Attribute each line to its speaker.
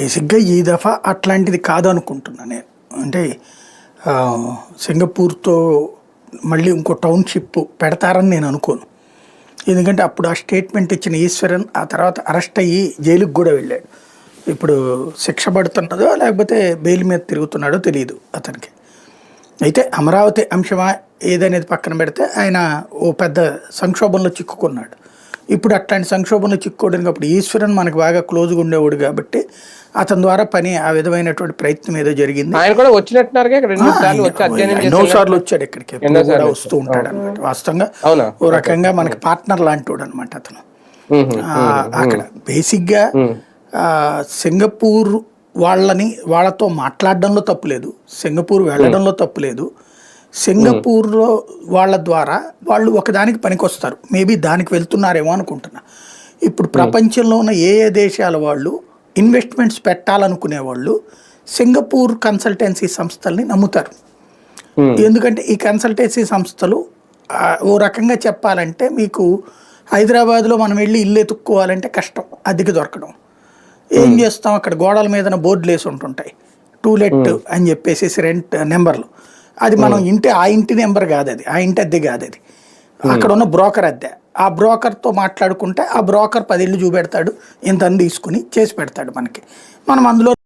Speaker 1: బేసిక్గా ఈ దఫా అట్లాంటిది కాదనుకుంటున్నా నేను. అంటే సింగపూర్తో మళ్ళీ ఇంకో టౌన్షిప్ పెడతారని నేను అనుకోను. ఎందుకంటే అప్పుడు ఆ స్టేట్మెంట్ ఇచ్చిన ఈశ్వరన్ ఆ తర్వాత అరెస్ట్ అయ్యి జైలుకి కూడా వెళ్ళాడు. ఇప్పుడు శిక్ష పడుతున్నదో లేకపోతే బెయిల్ మీద తిరుగుతున్నాడో తెలియదు అతనికి. అయితే అమరావతి అంశమా ఏదనేది పక్కన పెడితే ఆయన ఓ పెద్ద సంక్షోభంలో చిక్కుకున్నాడు. ఇప్పుడు అట్లాంటి సంక్షోభంలో చిక్కుకోవడానికి ఈశ్వరన్ మనకు బాగా క్లోజ్గా ఉండేవాడు కాబట్టి అతని ద్వారా పని ఆ విధమైనటువంటి ప్రయత్నం ఏదో జరిగింది.
Speaker 2: ఆయన కూడా వచ్చినట్టున్నారుగా ఇక్కడ రెండు సార్లు వచ్చి అధ్యయనం
Speaker 1: ఎన్నో సార్లు వచ్చాడు ఇక్కడికి కూడా వస్తూ ఉంటాడు అనమాట వాస్తవంగా ఓ రకంగా మనకి పార్ట్నర్ లాంటి అనమాట అతను అక్కడ బేసిక్గా సింగపూర్ వాళ్ళని వాళ్ళతో మాట్లాడడంలో తప్పులేదు సింగపూర్ వెళ్ళడంలో తప్పులేదు సింగపూర్లో వాళ్ళ ద్వారా వాళ్ళు ఒకదానికి పనికొస్తారు. మేబీ దానికి వెళ్తున్నారేమో అనుకుంటున్నా. ఇప్పుడు ప్రపంచంలో ఉన్న ఏ ఏ దేశాల వాళ్ళు ఇన్వెస్ట్మెంట్స్ పెట్టాలనుకునే వాళ్ళు సింగపూర్ కన్సల్టెన్సీ సంస్థల్ని నమ్ముతారు. ఎందుకంటే ఈ కన్సల్టెన్సీ సంస్థలు ఓ రకంగా చెప్పాలంటే మీకు హైదరాబాద్లో మనం వెళ్ళి ఇల్లు ఎత్తుక్కోవాలంటే కష్టం అద్దెకి దొరకడం. ఏం చేస్తాం? అక్కడ గోడల మీద బోర్డులు వేసి ఉంటుంటాయి. టూ లెట్ అని చెప్పేసి రెంట్ నెంబర్లు. అది మనం ఇంటి ఆ ఇంటి నెంబర్ కాదు అది ఆ ఇంటి అద్దె కాదు అది అక్కడ ఉన్న బ్రోకర్ అద్దె. ఆ బ్రోకర్తో మాట్లాడుకుంటే ఆ బ్రోకర్ పది ఇళ్ళు చూపెడతాడు ఇంత తీసుకుని చేసి పెడతాడు మనకి. మనం అందులో